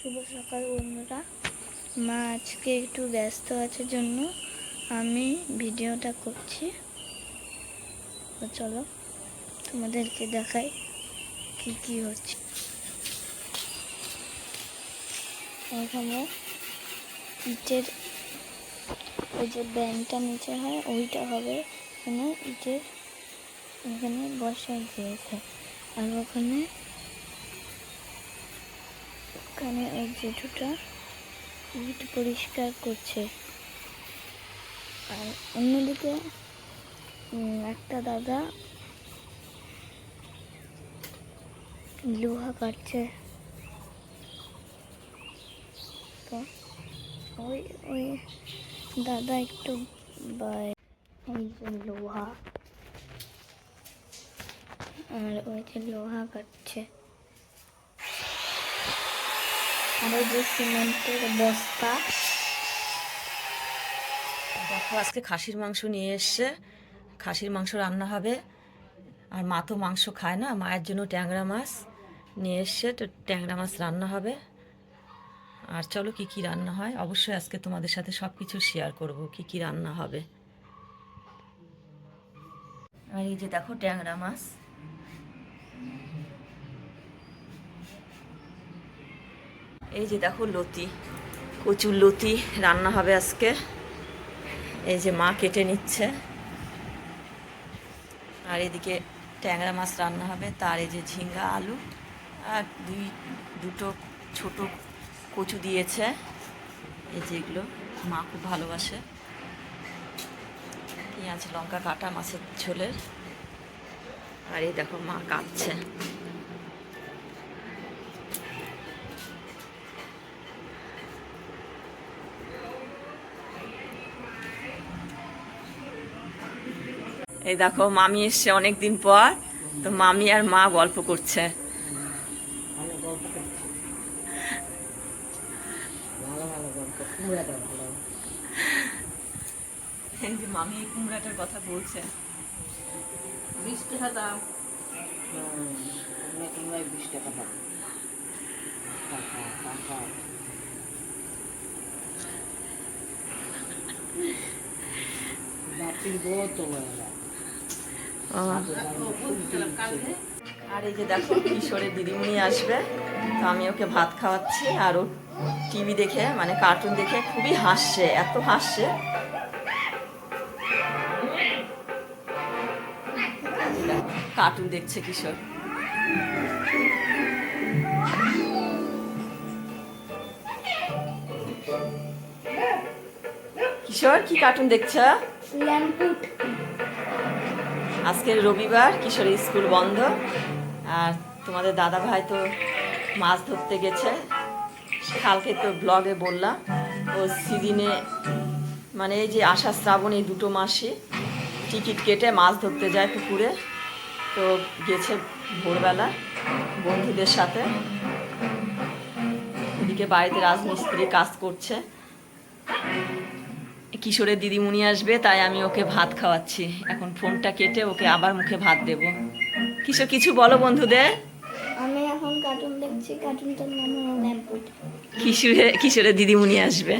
শুভ সকাল বন্ধুরা। মা আজকে একটু ব্যস্ত আছে জন্য আমি ভিডিওটা করছি। চলো তোমাদেরকে দেখাই কি কি হচ্ছে। এখানে ইটের ওই যে ব্যাংকটা নিচে হয়, ওইটা হবে। এখানে ইটের এখানে বসাই দিয়েছে। আর ওখানে ওখানে এক জেঠুটা ইট পরিষ্কার করছে। আর অন্যদিকে একটা দাদা লোহা কাটছে। তো ওই ওই দাদা একটু যে লোহা। আর ওই যে লোহা কাটছে। ওই যে সিমেন্টের বস্তা। দেখো, আজকে খাসির মাংস নিয়ে এসছে। খাসির মাংস রান্না হবে। আর মা তো মাংস খায় না, মায়ের জন্য ট্যাংরা মাছ নিয়ে এসছে। তো ট্যাংরা মাছ রান্না হবে। আর চলো, কি কি রান্না হয়? অবশ্যই আজকে তোমাদের সাথে সব কিছু শেয়ার করব, কি কি রান্না হবে। আর এই যে দেখো ট্যাংরা মাছ। এই যে দেখো লতি, কচুর লতি রান্না হবে আজকে। এই যে মা কেটে নিচ্ছে। আর এদিকে ট্যাংরা মাছ রান্না হবে, তার এই যে ঝিঙ্গা, আলু, আর দুই, দুটো ছোট কচু দিয়েছে। এই যে এগুলো মা খুব ভালোবাসে। পেঁয়াজ, লঙ্কা কাটা মাছের ঝোলের। আর এই দেখো মা কাটছে। এই দেখো, মামি এসছে অনেকদিন পর। তো মামি আর মা গল্প করছে। মামি এই কুমড়াটার কথা বলছে। বিশ টাকা দাম কিংবা বিশ টাকা দাম আর এই যে দেখো, কিশোরের দিদিমণি আসবে। তো আমি ওকে ভাত খাওয়াচ্ছি আর ও টিভি দেখে মানে কার্টুন দেখে খুবই হাসছে, এত হাসছে। কার্টুন দেখছে কিশোর। কিশোর, কি কার্টুন দেখছ? ল্যাম্পুট। আজকের রবিবার কিশোরের স্কুল বন্ধ। আর তোমাদের দাদা ভাই তো মাছ ধরতে গেছে। কালকে তো ব্লগে বললাম, ও সিদিনে মানে এই যে আষাঢ় শ্রাবণ এই দুটো মাসে টিকিট কেটে মাছ ধরতে যায় পুকুরে। তো গেছে ভোরবেলা বন্ধুদের সাথে। এদিকে বাড়িতে রাজমিস্ত্রি কাজ করছে। কিশোরের দিদিমণি আসবে তাই আমি ওকে ভাত খাওয়াচ্ছি। এখন ফোনটা কেটে ওকে আবার মুখে ভাত দেব। কিশোর কিছু বলো বন্ধুদের? আমি এখন কার্টুন দেখছি কার্টুনটার নাম কিশোরে কিশোরের দিদিমণি আসবে।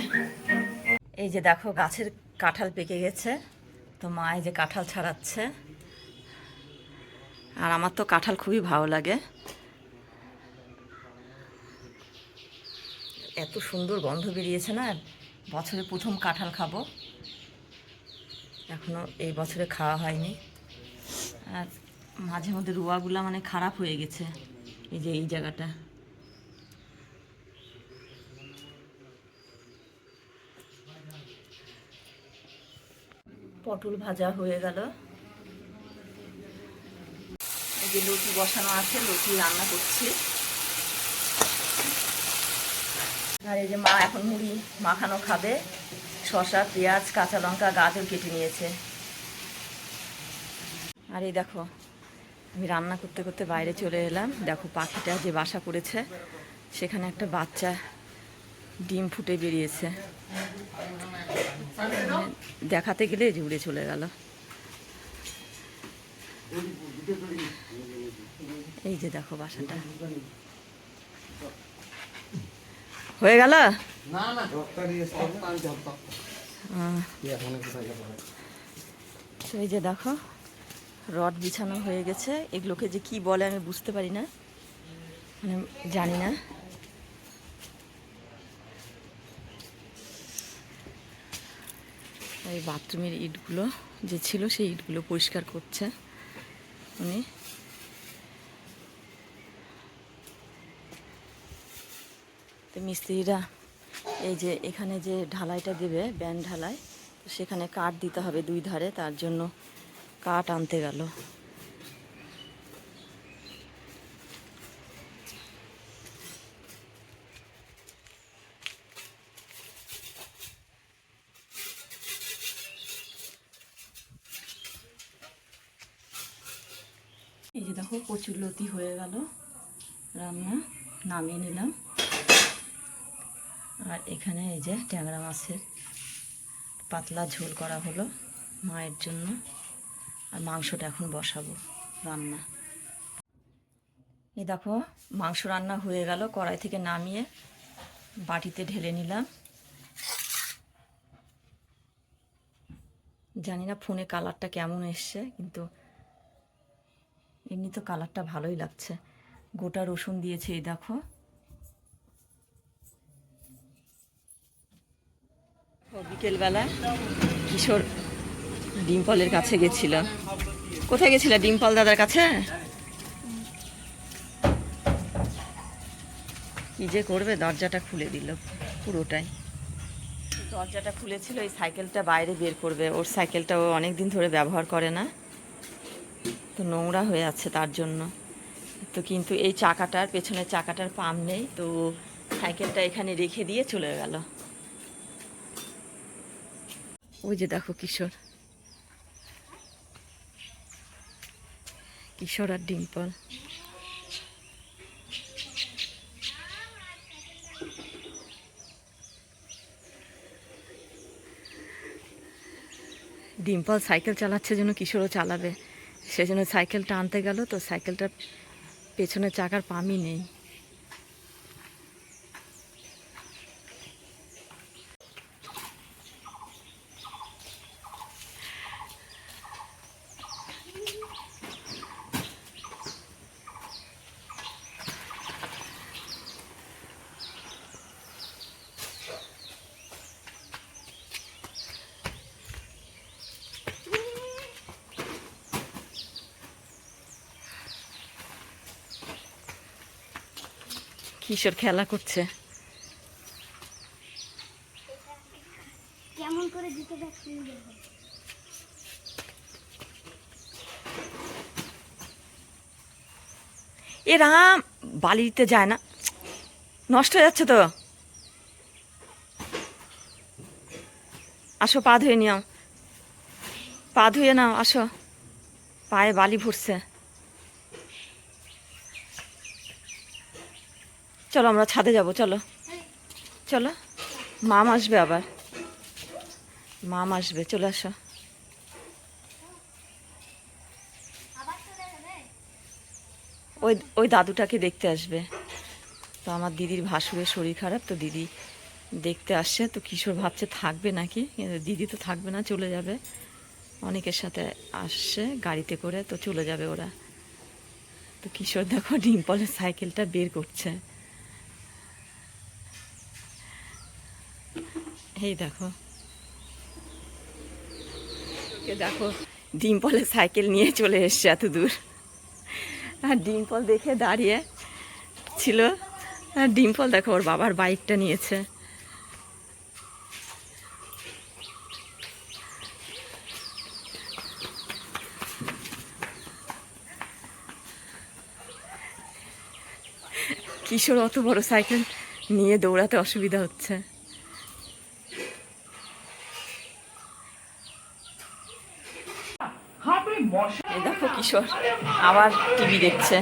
এই যে দেখো গাছের কাঁঠাল পেকে গেছে। তো মা এই যে কাঁঠাল ছাড়াচ্ছে। আর আমার তো কাঁঠাল খুবই ভালো লাগে। এত সুন্দর গন্ধ বেরিয়েছে না? বছরে প্রথম কাঁঠাল খাব। এখনও এই বছরে খাওয়া হয়নি। আর মাঝে মধ্যে রোয়াগুলা মানে খারাপ হয়ে গেছে, এই যে এই জায়গাটা। পটল ভাজা হয়ে গেল। এই যে লুচি বসানো আছে লুচি রান্না করছি। আর এই যে মা এখন মুড়ি মাখানো খাবে, শসা, পেঁয়াজ, কাঁচা লঙ্কা, গাজর কেটে নিয়েছে। আর এই দেখো, আমি রান্না করতে করতে বাইরে চলে এলাম। দেখো পাখিটা যে বাসা করেছে, সেখানে একটা বাচ্চা ডিম ফুটে বেরিয়েছে। দেখাতে গেলে উড়ে চলে গেল। এই যে দেখো বাসাটা। যাব তো এই যে দেখো রড বিছানো হয়ে গেছে। এগুলোকে যে কি বলে আমি বুঝতে পারি না। মানে জানি না। এই বাথরুমের ইটগুলো যে ছিল সেই ইটগুলো পরিষ্কার করছে উনি। মিস্ত্রিরা এই যে এখানে যে ঢালাইটা দেবে, ব্যান ঢালাই সেখানে কাঠ দিতে হবে দুই ধারে, তার জন্য কাঠ আনতে গেল। এই যে দেখো কচুর লতি হয়ে গেল। রান্না নামিয়ে নিলাম। আর এখানে এই যে ট্যাংরা মাছের পাতলা ঝোল করা হলো মায়ের জন্য। আর মাংসটা এখন বসাবো রান্না। এই দেখো, মাংস রান্না হয়ে গেল, কড়াই থেকে নামিয়ে বাটিতে ঢেলে নিলাম। জানি না ফোনে কালারটা কেমন এসছে, কিন্তু এমনি তো কালারটা ভালোই লাগছে। গোটা রসুন দিয়েছে, এই দেখো। বিকেলবেলা কিশোর ডিম্পলের কাছে গেছিল। কোথায় গেছিল ডিম্পল দাদার কাছে? কি যে করবে, দরজাটা খুলে দিল পুরোটাই। দরজাটা খুলেছিল, এই সাইকেলটা বাইরে বের করবে। ওর সাইকেলটা ও অনেক দিন ধরে ব্যবহার করে না। তো নোংরা হয়ে আছে তার জন্য। তো কিন্তু এই চাকাটার, পেছনের চাকাটার পাম নেই, তো সাইকেলটা এখানে রেখে দিয়ে চলে গেল। ওই যে দেখো কিশোর। কিশোর আর ডিম্পল। ডিম্পল সাইকেল চালাচ্ছে জন্য কিশোরও চালাবে। সেজন্য সাইকেলটা আনতে গেল, তো সাইকেলটা পেছনের চাকার পামই নেই। কিশোর খেলা করছে। কেমন করে দিতে পারছি বালি দিতে যায় না। নষ্ট হয়ে যাচ্ছে তো। আসো পা ধুয়ে নিও। পা ধুয়ে নাও আসো। পায়ে বালি ভরছে। চলো, আমরা ছাদে যাব, চলো। চলো। মাম আসবে আবার। মাম আসবে, চলে আসো। ওই ওই দাদুটাকে দেখতে আসবে। তো আমার দিদির ভাসুরের শরীর খারাপ, তো দিদি দেখতে আসছে। তো কিশোর ভাবছে, থাকবে নাকি? কিন্তু দিদি তো থাকবে না, চলে যাবে। অনেকের সাথে আসছে গাড়িতে করে, তো চলে যাবে ওরা। তো কিশোর দেখো, ডিম্পলের সাইকেলটা বের করছে। এই দেখো। দেখো ডিম্পলের সাইকেল নিয়ে চলে এসছে এত দূর। আর ডিম্পল দেখে দাঁড়িয়ে ছিল। আর ডিম্পল দেখো, ওর বাবার বাইকটা নিয়েছে। কিশোর অত বড় সাইকেল নিয়ে দৌড়াতে অসুবিধা হচ্ছে এই দেখো কিশোর আবার টিভি দেখছে।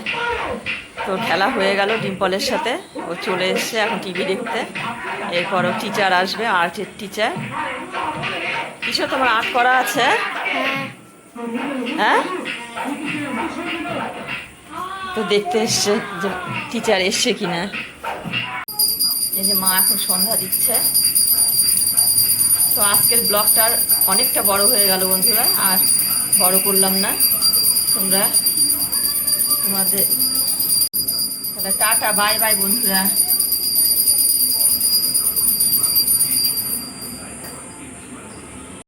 তো খেলা হয়ে গেল ডিম্পলের সাথে। ও চলে এসছে এখন টিভি দেখতে। এরপরও টিচার আসবে আর্টের টিচার কিশোর তোমার আর্ট করা আছে? হ্যাঁ। তো দেখতে এসছে যে টিচার এসছে কিনা। এই যে মা এখন সন্ধ্যা দিচ্ছে। তো আজকের ব্লগটার অনেকটা বড় হয়ে গেল বন্ধুরা, আর বড় করলাম না। তোমরা তোমাদের তাহলে টাটা বাই বাই বন্ধুরা।